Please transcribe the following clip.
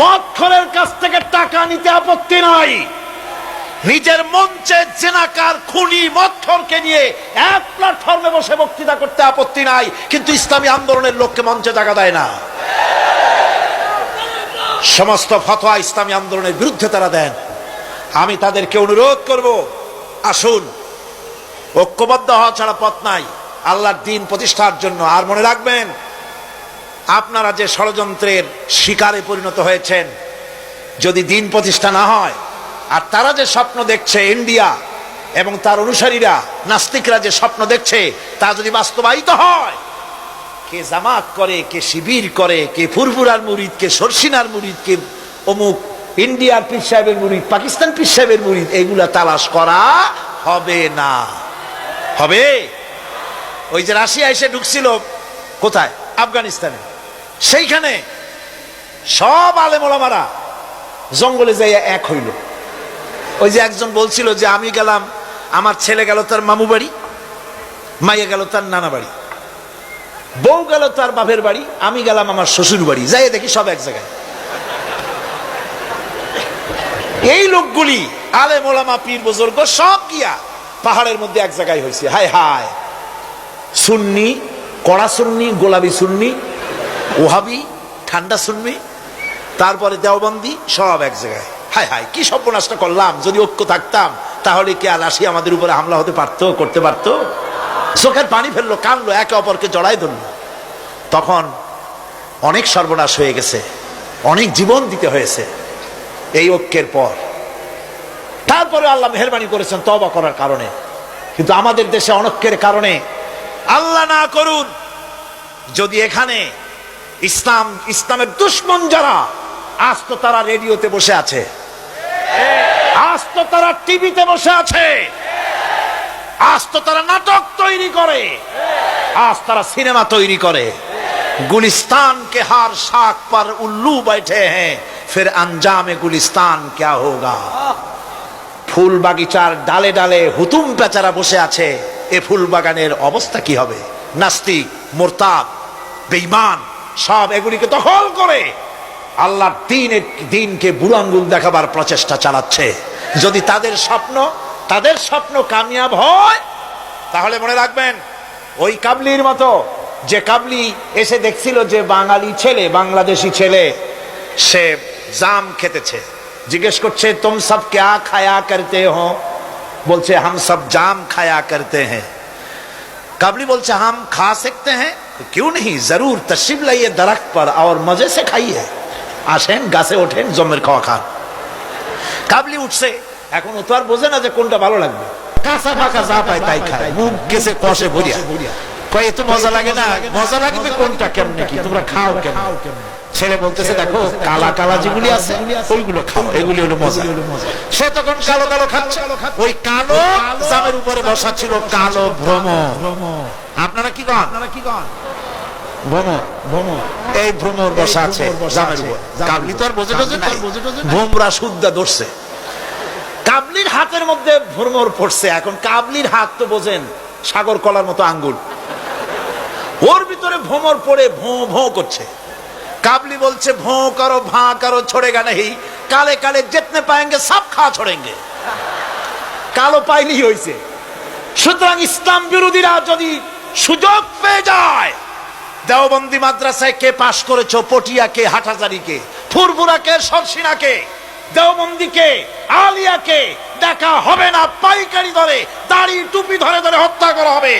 মৎখরের কাছ থেকে টাকা নিতে আপত্তি নাই। নিজের মঞ্চে জেনাকার খুনি মৎখরকে নিয়ে এক প্ল্যাটফর্মে বসে বক্তৃতা করতে আপত্তি নাই, কিন্তু ইসলামী আন্দোলনের লোককে মঞ্চে জায়গা দেয় না। সমস্ত ফতোয়া ইসলামী আন্দোলনের বিরুদ্ধে তারা দেন। আমি তাদেরকে অনুরোধ করব, আসুন, ঐক্যবদ্ধ হওয়া ছাড়া পথ নাই। আল্লাহর দিন প্রতিষ্ঠার জন্য আর মনে রাখবেন আপনারা যে ষড়যন্ত্রের শিকারে পরিণত হয়েছেন, যদি দিন প্রতিষ্ঠা না হয়, আর তারা যে স্বপ্ন দেখছে ইন্ডিয়া এবং তার অনুসারীরা, নাস্তিকরা যে স্বপ্ন দেখছে, তা যদি বাস্তবায়িত হয়, কে জামাত করে, কে শিবির করে, কে ফুরফুরার মুরিদ, কে সরসিনার মুরিদ, কে অমুক ইন্ডিয়ার পীর সাহেবের মুরিদ, পাকিস্তান পীর সাহেবের মুরিদ, এগুলা তালাশ করা হবে না। হবে? ওই যে রাশিয়া এসে ঢুকছিল কোথায়? আফগানিস্তানে। সেইখানে সব আলেমোলামারা জঙ্গলে যাইয়া এক হইল। ওই যে একজন বলছিল যে, আমি গেলাম, আমার ছেলে গেল তার মামু বাড়ি, মাইয়া গেল তার নানা বাড়ি, বউ গেল তার বাপের বাড়ি, আমি গেলাম আমার শ্বশুর বাড়ি। যাই দেখি সব এক জায়গায়। এই লোকগুলি আলে মোলামা পীর বুজুর্গ সব গিয়া পাহাড়ের মধ্যে এক জায়গায় হয়েছে হায় হায়! সুন্নি, কড়া সুন্নি গোলাপি সুন্নি ওহাবি, ঠান্ডা শুনবি তারপরে দেওবন্দি, সব এক জায়গায়। হায় হায়, কি সর্বনাশটা করলাম, যদি ঐক্য থাকতাম, তাহলে কি আর আসি আমাদের উপরে হামলা হতে পারতো, করতে পারতো? চোখের পানি ফেলল, কানলো, একে অপরকে জড়াই ধরলো। তখন অনেক সর্বনাশ হয়ে গেছে, অনেক জীবন দিতে হয়েছে এই ঐক্যের পর। তারপরে আল্লাহ মেহরবানি করেছেন তবা করার কারণে। কিন্তু আমাদের দেশে অনৈক্যের কারণে আল্লাহ না করুন, যদি এখানে ইসলাম ইসলামের দুশ্মন যারা আজ তো তারা রেডিওতে বসে আছে আজ তো তারা টিভিতে বসে আছে আজ তো তারা নাটক তৈরি করে আজ তারা সিনেমা তৈরি করে गुलिस्तान के हार शाख पर उल्लू बैठे हैं फिर अंजाम गुलिस्तान क्या होगा ফুল বাগিচার ডালে ডালে হুতুম পেচারা বসে আছে এ ফুল বাগানের অবস্থা কি হবে নাস্তিক মোরতাব বেঈমান সব এগুলিকে দখল করে। আল্লাহর দিনের দিনকে বুড়াঙ্গুল দেখাবার প্রচেষ্টা চালাচ্ছে। যদি তাদের স্বপ্ন তাদের স্বপ্ন কামিয়াব হয়, তাহলে মনে রাখবেন, ওই কাবলির মতো, যে কাবলি এসে দেখছিল যে বাঙালি ছেলে, বাংলাদেশি ছেলে, সে জাম খেতেছে। জিজ্ঞেস করছে, তুম সব ক্যা খায়া করতে হো? বলছে, হাম সব জাম খায়া করতে হ্যাঁ কাবলি বলছে হাম খা सकते হ্যাঁ কেউ নেই জরুর तशीब লাইয়ে दरख्त পর আর মজে সে खाइए আসেন গাছে ওঠেন জমের খাওয়া খান কাবলি উঠছে এখন ও তো আর বোঝে না যে কোনটা ভালো লাগবে কাঁচা ফাঁকা যা পায় তাই খায় মুখ গেছে কষে ভরিয়া মজা লাগে না মজা লাগবে কোনটা কেমনে কি তোমরা খাও কেমন ছেলে বলতেছে দেখো কালা কালা যেগুলি আছে ওইগুলো খাও এগুলি হলো মজা। সে তখন কালো কালো খাচ্ছে। ওই কালো জামের উপরে বসা ছিল কালো ভ্রম। আপনারা কি কন? আপনারা কি কন? ভ্রমর ভ্রমর এই ভ্রমর বসা আছে। জামের উপর। কাবলি তো আর বোঝে টোঝে নাই। ভ্রমরা শুদ্ধা ধরছে। কাবলির হাতের মধ্যে ভ্রমর পড়ছে। এখন কাবলির হাত তো বোঝেন সাগর কলার মতো আঙ্গুল। ওর ভিতরে ভ্রমর পড়ে ভোঁ ভোঁ করছে। কাবলি বলছে, ভোঁ করো, ভাঁ করো ছোড়েগা নেই কালে কালে জিতনে পাएंगे সব খা ছোড়েঙ্গে। কালো পাইনি হইছে। সুতরাং ইসলাম বিরোধীরা যদি সুযোগ পেয়ে যায়, দেওবন্দি মাদ্রাসায় কে পাশ করেছ পটিয়াকে হাটাজারিকে ফুরফুরাকে সরসিনাকে দেওবন্দিকে আলিয়াকে দেখা হবে না, পাইকারি ধরে দাড়ি টুপি ধরে ধরে হত্যা করা হবে।